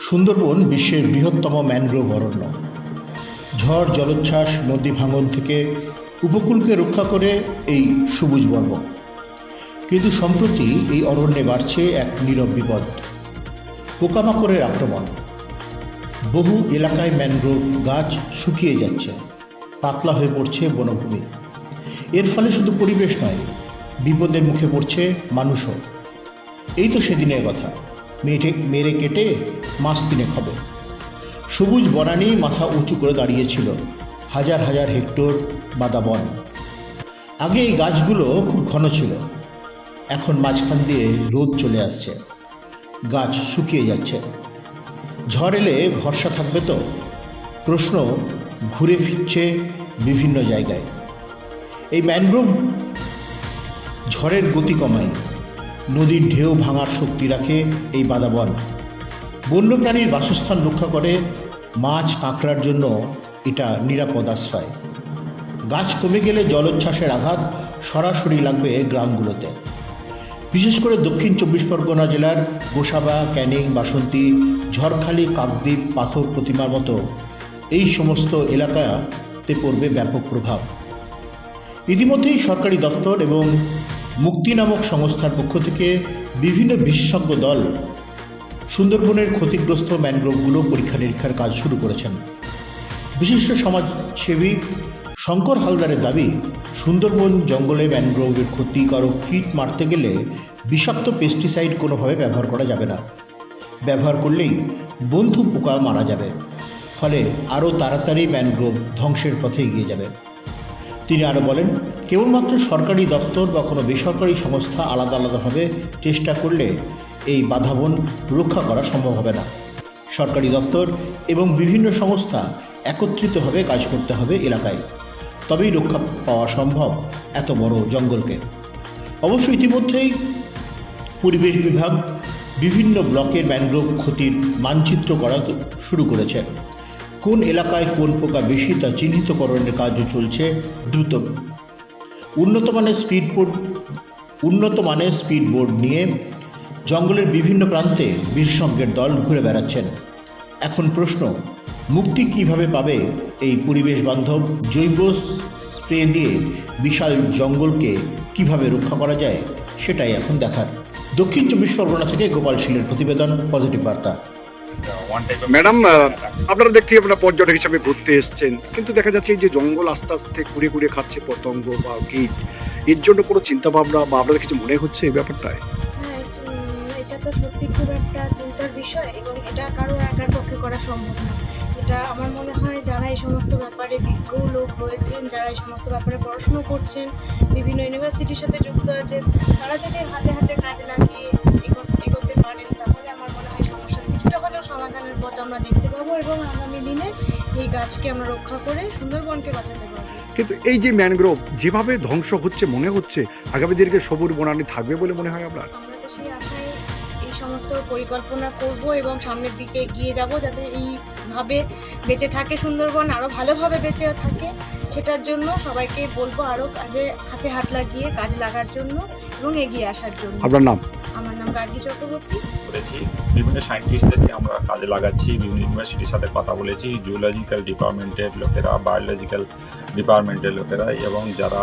সুন্দরবন বিশ্বের বৃহত্তম ম্যানগ্রোভ অরণ্য। ঝড়, জলোচ্ছ্বাস, নদী ভাঙন থেকে উপকূলকে রক্ষা করে এই সবুজ বর্গ। কিন্তু সম্প্রতি এই অরণ্যে বাড়ছে এক নীরব বিপদ, পোকামাকড়ের আক্রমণ। বহু এলাকায় ম্যানগ্রোভ গাছ শুকিয়ে যাচ্ছে, পাতলা হয়ে পড়ছে বনভূমি। এর ফলে শুধু পরিবেশ নয়, বিপদের মুখে পড়ছে মানুষও। এই তো সেদিনের কথা। মেটে মেরে কেটে মাস তিনেক খাবে সবুজ বনানি মাথা উঁচু করে দাঁড়িয়েছিল, হাজার হাজার হেক্টর বাদা বন আগে এই গাছগুলো খুব ঘন ছিল, এখন মাঝখান দিয়ে রোদ চলে আসছে, গাছ শুকিয়ে যাচ্ছে। ঝড় এলে ভরসা থাকবে তো? প্রশ্ন ঘুরে ফিরছে বিভিন্ন জায়গায়। এই ম্যানগ্রোভ ঝড়ের গতি কমায়। নদীর ঢেউ ভাঙার শক্তি রাখে এই বাদাবন। বন্যপ্রাণীর বাসস্থান রক্ষা করে মাছ কাঁকড়ার জন্য এটা নিরাপদ আশ্রয়। গাছ কমে গেলে জলোচ্ছ্বাসের আঘাত সরাসরি লাগবে গ্রামগুলোতে। বিশেষ করে দক্ষিণ চব্বিশ পরগনা জেলার গোসাবা, ক্যানিং, বাসন্তী, ঝড়খালি, কাকদ্বীপ, পাথর প্রতিমার মতো এই সমস্ত এলাকাতে পড়বে ব্যাপক প্রভাব। ইতিমধ্যেই সরকারি দপ্তর এবং মুক্তি নামক সংস্থার পক্ষ থেকে বিভিন্ন বিশেষজ্ঞ দল সুন্দরবনের ক্ষতিগ্রস্ত ম্যানগ্রোভগুলো পরীক্ষা নিরীক্ষার কাজ শুরু করেছেন। বিশিষ্ট সমাজসেবী শঙ্কর হালদারের দাবি, সুন্দরবন জঙ্গলে ম্যানগ্রোভের ক্ষতিকারক কীট মারতে গেলে বিষাক্ত পেস্টিসাইড কোনোভাবে ব্যবহার করা যাবে না। ব্যবহার করলেই বন্ধু পোকা মারা যাবে। ফলে আরও তাড়াতাড়ি ম্যানগ্রোভ ধ্বংসের পথে এগিয়ে যাবে। তিনি আরও বলেন, কেবলমাত্র সরকারি দপ্তর বা কোনো বেসরকারি সংস্থা আলাদা আলাদাভাবে চেষ্টা করলে এই বাধাবন রক্ষা করা সম্ভব হবে না। সরকারি দপ্তর এবং বিভিন্ন সংস্থা একত্রিতভাবে কাজ করতে হবে এলাকায়। তবেই রক্ষা পাওয়া সম্ভব এত বড় জঙ্গলকে। অবশ্য ইতিমধ্যেই পরিবেশ বিভাগ বিভিন্ন ব্লকের ম্যানগ্রোভ ক্ষতির মানচিত্র করা শুরু করেছে। কোন এলাকায় কোন পোকা বেশি তা চিহ্নিতকরণের কাজও চলছে দ্রুত। উন্নত মানের স্পিড বোর্ড উন্নত মানের স্পিড বোর্ড নিয়ে জঙ্গলের বিভিন্ন প্রান্তে বিশেষজ্ঞের দল ঘুরে বেড়াচ্ছেন। এখন প্রশ্ন, মুক্তি কীভাবে পাবে এই পরিবেশ বান্ধব জৈব স্প্রে দিয়ে বিশাল জঙ্গলকে কীভাবে রক্ষা করা যায়, সেটাই এখন দেখার। দক্ষিণ চব্বিশ পরগনা থেকে গোপাল শীলের প্রতিবেদন পজিটিভ বার্তা। ম্যাডাম আপনারা দেখছি আপনারা পর্যটক হিসাবে ঘুরতে এসছেন কিন্তু দেখা যাচ্ছে এই যে জঙ্গল আস্তে আস্তে কুড়ে কুড়ে খাচ্ছে পতঙ্গ বা কীট এর জন্য কোনো চিন্তা ভাবনা বা আপনাদের কিছু মনে হচ্ছে এই ব্যাপারটায়? হ্যাঁ এটা তো সত্যি খুব একটা চিন্তার বিষয় এবং এটা কারও একার পক্ষে করা সম্ভব না। এটা আমার মনে হয় যারা এই সমস্ত ব্যাপারে বিজ্ঞ লোক রয়েছেন যারা এই সমস্ত ব্যাপারে পড়াশুনো করছেন বিভিন্ন ইউনিভার্সিটির সাথে যুক্ত আছেন তারা যদি হাতে হাতে কাজ লাগিয়ে আমরা দেখতে পাবো এবং আগামী দিনে এই গাছকে আমরা রক্ষা করে সুন্দরবনকে বাঁচাতে পারব। কিন্তু এই যে ম্যানগ্রোভ যেভাবে ধ্বংস হচ্ছে মনে হচ্ছে আগামী দিনকে সবুজ বনানি থাকবে বলে মনে হয় আপনার? আমরা তো সেই আশায় এই সমস্ত পরিকল্পনা করব এবং সামনের দিকে এগিয়ে যাব যাতে এইভাবে বেঁচে থাকে সুন্দরবন আরও ভালোভাবে বেঁচে থাকে। সেটার জন্য সবাইকে বলব আরও কাজে হাতে হাত লাগিয়ে কাজ লাগার জন্য এবং এগিয়ে আসার জন্য। আপনার নাম নাম? গার্গী চক্রবর্তী। করেছি। বিভিন্ন সায়েন্টিস্টদেরকে আমরা কাজে লাগাচ্ছি, বিভিন্ন ইউনিভার্সিটির সাথে কথা বলেছি। জিওলজিক্যাল ডিপার্টমেন্টের লোকেরা বায়োলজিক্যাল ডিপার্টমেন্টের লোকেরা এবং যারা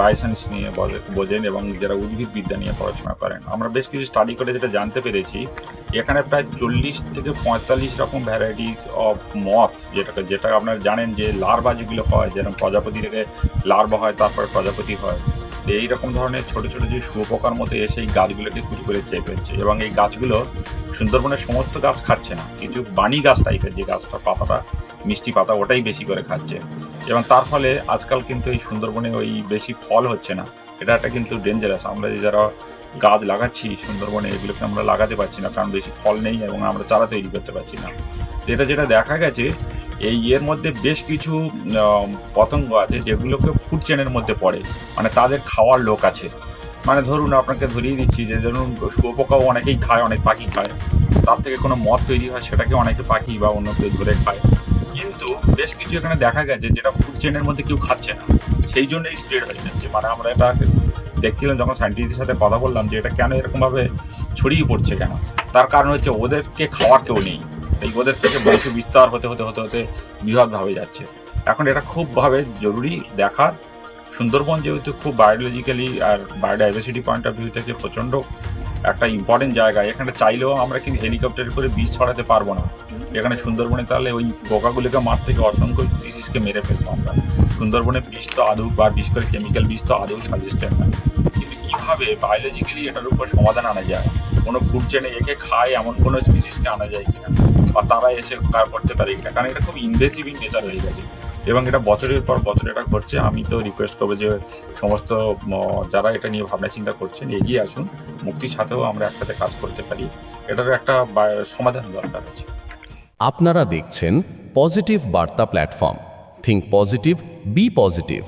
বায়োসায়েন্স নিয়ে বোঝেন এবং যারা উদ্ভিদ বিদ্যা নিয়ে পড়াশোনা করেন। আমরা বেশ কিছু স্টাডি করে যেটা জানতে পেরেছি, এখানে প্রায় চল্লিশ থেকে পঁয়তাল্লিশ রকম ভ্যারাইটিস অফ মথ যেটাকে, যেটা আপনারা জানেন যে লার্ভা যেগুলো হয়, যেরকম প্রজাপতি থেকে লার্ভা হয়, তারপরে প্রজাপতি হয়। তো এইরকম ধরনের ছোট ছোট যে শুয়োপোকার মতো এসে এই গাছগুলোকে চুরি করে খেয়ে ফেলছে এবং এই গাছগুলো সুন্দরবনের সমস্ত গাছ খাচ্ছে না। কিছু বাণী গাছ টাইপের যে গাছটা, পাতাটা, মিষ্টি পাতা, ওটাই বেশি করে খাচ্ছে। এবং তার ফলে আজকাল কিন্তু এই সুন্দরবনে ওই বেশি ফল হচ্ছে না। এটা একটা কিন্তু ডেঞ্জারাস আমরা যে যারা গাছ লাগাচ্ছি সুন্দরবনে, এগুলোকে আমরা লাগাতে পারছি না, কারণ বেশি ফল নেই এবং আমরা চারা তৈরি করতে পারছি না। এটা যেটা দেখা গেছে এই ইয়ের মধ্যে বেশ কিছু পতঙ্গ আছে যেগুলোকে ফুড চেনের মধ্যে পড়ে। মানে তাদের খাওয়ার লোক আছে। মানে ধরুন আপনাকে ধরিয়ে দিচ্ছি যে ধরুন শুয়োপোকাও অনেকেই খায়, অনেক পাখি খায়। তার থেকে কোনো মদ তৈরি হয় সেটাকে অনেকে পাখি বা অন্য কেউ ধরে খায়। কিন্তু বেশ কিছু এখানে দেখা গেছে যেটা ফুড চেনের মধ্যে কেউ খাচ্ছে না। সেই জন্যই স্প্রেড হয়ে যাচ্ছে। মানে আমরা এটা দেখছিলাম যখন সাইন্টিস্টের সাথে কথা বললাম যে এটা কেন এরকমভাবে ছড়িয়ে পড়ছে কেন? তার কারণ হচ্ছে ওদেরকে খাওয়ার কেউ নেই। এই ওদের থেকে বংশ বিস্তার হতে হতে হতে হতে বৃহৎভাবে যাচ্ছে। এখন এটা খুবভাবে জরুরি দেখার। সুন্দরবন যেহেতু খুব বায়োলজিক্যালি আর বায়োডাইভার্সিটি পয়েন্ট অফ ভিউ থেকে প্রচণ্ড একটা ইম্পর্টেন্ট জায়গা। এখানে চাইলেও আমরা কিন্তু হেলিকপ্টার করে বীজ ছড়াতে পারব না। এখানে সুন্দরবনে তাহলে ওই পোকাগুলিকে মার থেকে অসংখ্য স্পিসিসকে মেরে ফেলব আমরা। সুন্দরবনে বিষ তো আদৌ বা বিষ করে কেমিক্যাল বিষ তো আদৌ সাজেস্টেড না। কিন্তু কীভাবে বায়োলজিক্যালি এটার উপর সমাধান আনা যায়? কোনো ফুড চেনে একে খায় এমন কোনো স্পিসিসকে আনা যায় কিনা? বা তারা এসে কার করতে পারে কিনা কারণ এটা খুব ইনভেসিভ ইন নেচার হয়ে গেছে। এবং এটা বছরের পর বছর এটা করছে আমি তো রিকোয়েস্ট করব যে সমস্ত যারা এটা নিয়ে ভাবনা চিন্তা করছেন, এগিয়ে আসুন। মুক্তির সাথেও আমরা একসাথে কাজ করতে পারি। এটার একটা সমাধান দরকার আছে। আপনারা দেখছেন পজিটিভ বার্তা platform. Think positive be positive